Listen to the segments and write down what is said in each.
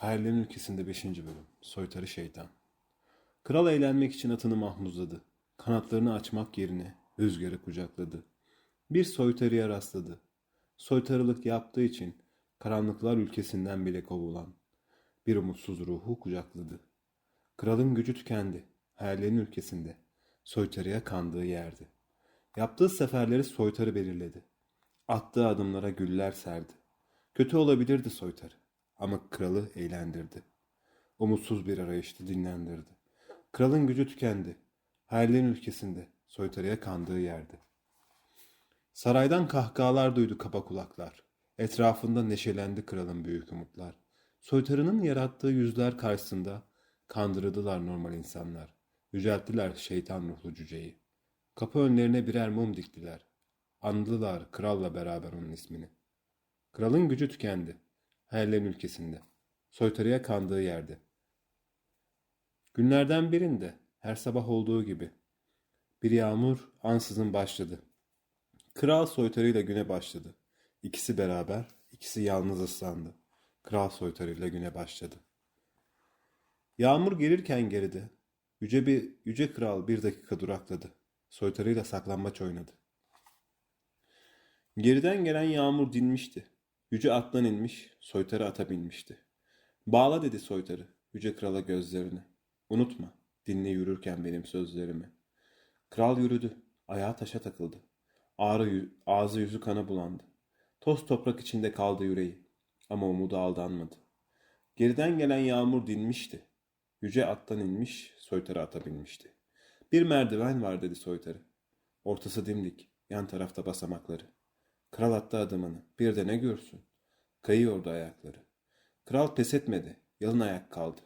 Hayallerin ülkesinde 5. bölüm. Soytarı şeytan. Kral eğlenmek için atını mahmuzladı. Kanatlarını açmak yerine rüzgarı kucakladı. Bir soytarıya rastladı. Soytarılık yaptığı için karanlıklar ülkesinden bile kovulan bir umutsuz ruhu kucakladı. Kralın gücü tükendi. Hayallerin ülkesinde. Soytarıya kandığı yerdi. Yaptığı seferleri soytarı belirledi. Attığı adımlara güller serdi. Kötü olabilirdi soytarı ama kralı eğlendirdi. Umutsuz bir arayıştı dinlendirdi. Kralın gücü tükendi. Hayallerin ülkesinde, soytarıya kandığı yerde. Saraydan kahkahalar duydu kaba kulaklar. Etrafında neşelendi kralın büyük umutlar. Soytarının yarattığı yüzler karşısında kandırıldılar normal insanlar. Yücelttiler şeytan ruhlu cüceyi. Kapı önlerine birer mum diktiler. Andılar kralla beraber onun ismini. Kralın gücü tükendi. Hayallerin ülkesinde. Soytarıya kandığı yerde. Günlerden birinde her sabah olduğu gibi bir yağmur ansızın başladı. Kral soytarıyla güne başladı. İkisi beraber, ikisi yalnız ıslandı. Kral soytarıyla güne başladı. Yağmur gelirken geride, yüce bir yüce kral bir dakika durakladı. Soytarıyla saklambaç oynadı. Geriden gelen yağmur dinmişti. Yüce attan inmiş, soytarı ata binmişti. Bağla dedi soytarı, yüce krala gözlerini. Unutma, dinle yürürken benim sözlerimi. Kral yürüdü, ayağı taşa takıldı. Ağrı, ağzı yüzü kana bulandı. Toz toprak içinde kaldı yüreği. Ama umudu aldanmadı. Geriden gelen yağmur dinmişti. Yüce attan inmiş, soytarı ata binmişti. Bir merdiven var dedi soytarı. Ortası dimdik, yan tarafta basamakları. Kral attı adımını. Bir de ne görsün? Kayıyordu ayakları. Kral pes etmedi. Yalın ayak kaldı.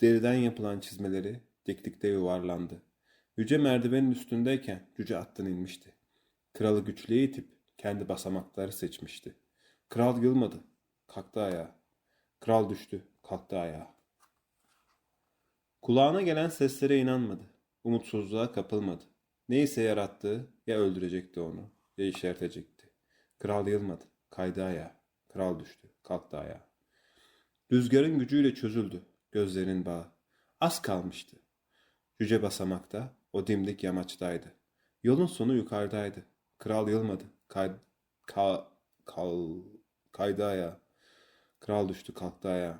Deriden yapılan çizmeleri diklikte yuvarlandı. Yüce merdivenin üstündeyken cüce attan inmişti. Kralı güçlüğe itip kendi basamakları seçmişti. Kral yılmadı. Kalktı ayağa. Kral düştü. Kalktı ayağa. Kulağına gelen seslere inanmadı. Umutsuzluğa kapılmadı. Neyse yarattığı ya öldürecekti onu ya işaretecekti. Kral yılmadı. Kaydı ayağa. Kral düştü. Kalktı ayağa. Rüzgarın gücüyle çözüldü gözlerinin bağı. Az kalmıştı. Cüce basamakta, o dimdik yamaçtaydı. Yolun sonu yukarıdaydı. Kral yılmadı. Kay, ka, kal, kaydı ayağa. Kral düştü kalktı ayağa.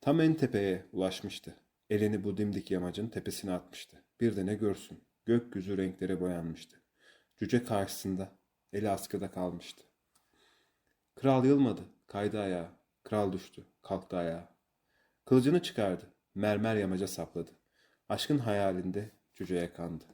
Tam en tepeye ulaşmıştı. Elini bu dimdik yamacın tepesine atmıştı. Bir de ne görsün. Gökyüzü renklere boyanmıştı. Cüce karşısında. Eli askıda kalmıştı. Kral yılmadı. Kaydı ayağa. Kral düştü. Kalktı ayağa. Kılıcını çıkardı. Mermer yamaca sapladı. Aşkın hayalinde cüceye kandı.